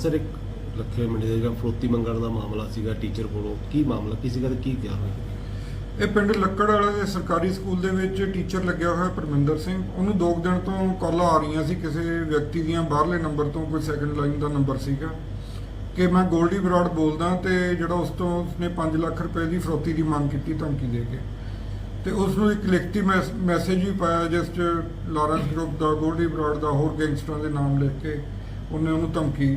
Sir ਇੱਕ ਲੱਖੇ minute ਦਾ ਜਿਹੜਾ ਫਰੋਤੀ ਮੰਗਣ ਦਾ ਮਾਮਲਾ ਸੀਗਾ ਟੀਚਰ ਕੋਲੋਂ। ਕੀ ਮਾਮਲਾ, ਕੀ ਸੀਗਾ ਤੇ ਕੀ ਕਿਹਾ ਹੋਇਆ? ਇਹ ਪਿੰਡ ਲੱਕੜ ਵਾਲੇ ਦੇ ਸਰਕਾਰੀ ਸਕੂਲ ਦੇ ਵਿੱਚ ਟੀਚਰ ਲੱਗਿਆ ਹੋਇਆ ਪਰਮਿੰਦਰ ਸਿੰਘ। ਉਹਨੂੰ ਦੋ ਕੁ ਦਿਨ ਤੋਂ ਕਾਲਾਂ ਆ ਰਹੀਆਂ ਸੀ ਕਿਸੇ ਵਿਅਕਤੀ ਦੀਆਂ ਬਾਹਰਲੇ ਨੰਬਰ ਤੋਂ, ਕੋਈ ਸੈਕੰਡ ਲਾਈਨ ਦਾ ਨੰਬਰ ਸੀਗਾ। ਕਿ ਮੈਂ ਗੋਲਡੀ ਬਰਾੜ ਬੋਲਦਾ ਤੇ ਜਿਹੜਾ ਉਸ ਤੋਂ ਉਸਨੇ 5 ਲੱਖ ਰੁਪਏ ਦੀ ਫਰੋਤੀ ਦੀ ਮੰਗ ਕੀਤੀ ਧਮਕੀ ਦੇ ਕੇ। ਤੇ ਉਸ ਨੂੰ ਇੱਕ ਲਿਖਤੀ ਮੈਸੇਜ ਵੀ ਪਾਇਆ ਜਿਸ 'ਚ ਲਾਰੈਂਸ ਗਰੁੱਪ ਦਾ, ਗੋਲਡੀ ਬਰਾੜ ਦਾ ਹੋਰ ਗੈਂਗਸਟਰਾਂ ਦੇ ਨਾਮ ਲਿਖ ਕੇ ਉਹਨੇ ਉਹਨੂੰ ਧਮਕੀ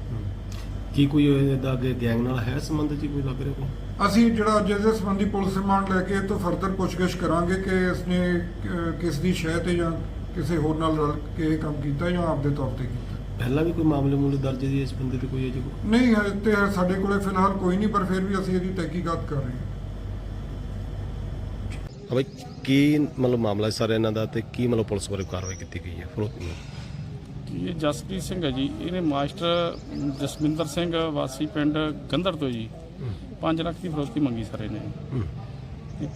ਕੀ ਕੋਈ ਇਹਦਾ ਅੱਗੇ ਗੈਂਗ ਨਾਲ ਹੈ ਸੰਬੰਧ ਜੀ ਕੋਈ ਲੱਗ ਰਿਹਾ ਕੋਈ? ਅਸੀਂ ਜਿਹੜਾ ਅੱਜ ਇਹਦੇ ਸੰਬੰਧੀ ਪੁਲਿਸ ਰਿਮਾਂਡ ਲੈ ਕੇ ਇਹ ਤੋਂ ਫਰਦਰ ਪੁੱਛਗਿੱਛ ਕਰਾਂਗੇ ਕਿ ਇਸਨੇ ਅਹ, ਕਿਸ ਦੀ ਸ਼ਹਿ ਤੇ ਜਾਂ ਕਿਸੇ ਹੋਰ ਨਾਲ ਰਲ ਕੇ ਇਹ ਕੰਮ ਕੀਤਾ ਜਾਂ ਆਪਦੇ ਤੌਰ ਤੇ ਕੀਤਾ। ਪਹਿਲਾਂ ਵੀ ਕੋਈ ਮਾਮਲੇ ਮੂਲੇ ਦਰਜ ਦੀ ਇਸ ਬੰਦੇ ਤੇ ਕੋਈ ਹੈ ਜੀ ਕੋਈ? ਨਹੀਂ ਹੈ ਤੇ ਸਾਡੇ ਕੋਲੇ ਫਿਲਹਾਲ ਕੋਈ ਨਹੀਂ ਪਰ ਫਿਰ ਵੀ ਅਸੀਂ ਇਹਦੀ ਤਹਿਕੀਕਾਤ ਕਰ ਰਹੇ ਹਾਂ। ਹਾਂ ਬਈ ਕੀ ਮਤਲਬ ਮਾਮਲਾ ਹੈ ਸਰ ਇਹਨਾਂ ਦਾ ਤੇ ਕੀ ਮਤਲਬ ਪੁਲਿਸ ਵੱਲੋਂ ਕਾਰਵਾਈ ਕੀਤੀ ਗਈ ਹੈ? ਫਰੋਤੀ ਨੂੰ ਇਹ ਜਸਪ੍ਰੀਤ ਸਿੰਘ ਹੈ ਜੀ। ਇਹਨੇ ਮਾਸਟਰ ਜਸਵਿੰਦਰ ਸਿੰਘ ਵਾਸੀ ਪਿੰਡ ਗੰਧੜ ਤੋਂ ਜੀ। 5 ਲੱਖ ਦੀ ਫਰੋਤੀ ਮੰਗੀ ਸਰ ਇਹਨੇ। ਹੂੰ।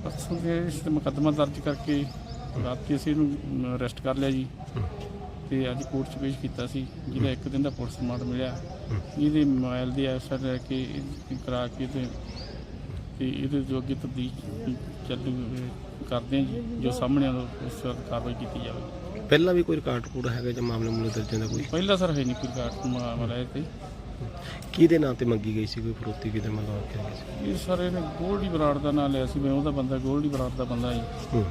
ਪਰਸੋਂ ਦੇ ਇਸ ਤੇ ਮੁਕੱਦਮਾ ਦਰਜ ਕਰਕੇ ਰਾਤੀ ਅਸੀਂ ਇਹਨੂੰ ਅਰੈਸਟ ਕਰ ਲਿਆ ਜੀ। ਤੇ ਅੱਜ ਕੋਰਟ 'ਚ ਪੇਸ਼ ਕੀਤਾ ਸੀ, ਜਿਹਦਾ ਇੱਕ ਦਿਨ ਦਾ ਪੁਲਿਸ ਰਿਮਾਂਡ ਮਿਲਿਆ। ਇਹਦੇ ਮੋਬਾਈਲ ਦੀ ਐਫਆਈਆਰ ਲੈ ਕੇ ਇਹ ਕਰਾ ਕੇ ਤੇ ਤੇ ਇਹਦੇ ਜੋ ਅੱਗੇ ਤਬਦੀਲ ਚੱਲੂ ਕਰਦੇ ਹਾਂ ਜੀ ਜੋ ਸਾਹਮਣੇ ਆਉਂਦਾ ਉਸ ਤੋਂ ਕਾਰਵਾਈ ਕੀਤੀ ਜਾਵੇ। ਪਹਿਲਾਂ ਵੀ ਕੋਈ ਰਿਕਾਰਡ ਕੋਡ ਹੈਗਾ ਜਾਂ ਮਾਮਲੇ ਮੂਲੇ ਦਰਜ ਦਾ ਕੋਈ? ਪਹਿਲਾ ਸਰ ਹੈ ਨਹੀਂ ਕੋਈ ਕਾਰਟ ਮਾਮਲਾ ਇਹ ਤੇ ਕਿਹਦੇ ਨਾਂ ਤੇ ਮੰਗੀ ਗਈ ਸੀ ਕੋਈ ਫਰੋਤੀ ਕਿਹਦੇ ਮਤਲਬ ਆਖਿਆ ਗਿਆ ਸੀ? ਇਹ ਸਰ ਇਹਨੇ ਗੋਲਡੀ ਬਰਾੜ ਦਾ ਨਾਂ ਲਿਆ ਸੀ ਮੈਂ ਉਹਦਾ ਬੰਦਾ ਗੋਲਡੀ ਬਰਾੜ ਦਾ ਬੰਦਾ ਜੀ। ਹੂੰ।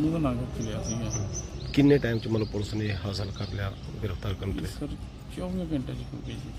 ਉਹਦਾ ਨਾਂ ਕਿੱਥੇ ਲਿਆ ਸੀਗਾ ਕਿੰਨੇ ਟਾਈਮ ਚ ਮਤਲਬ ਪੁਲਿਸ ਨੇ ਇਹ ਹਾਸਲ ਕਰ ਲਿਆ ਗ੍ਰਿਫਤਾਰ ਕਰਨ ਲਈ? ਸਰ 24 ਘੰਟੇ ਚ ਹੋ ਗਈ ਜੀ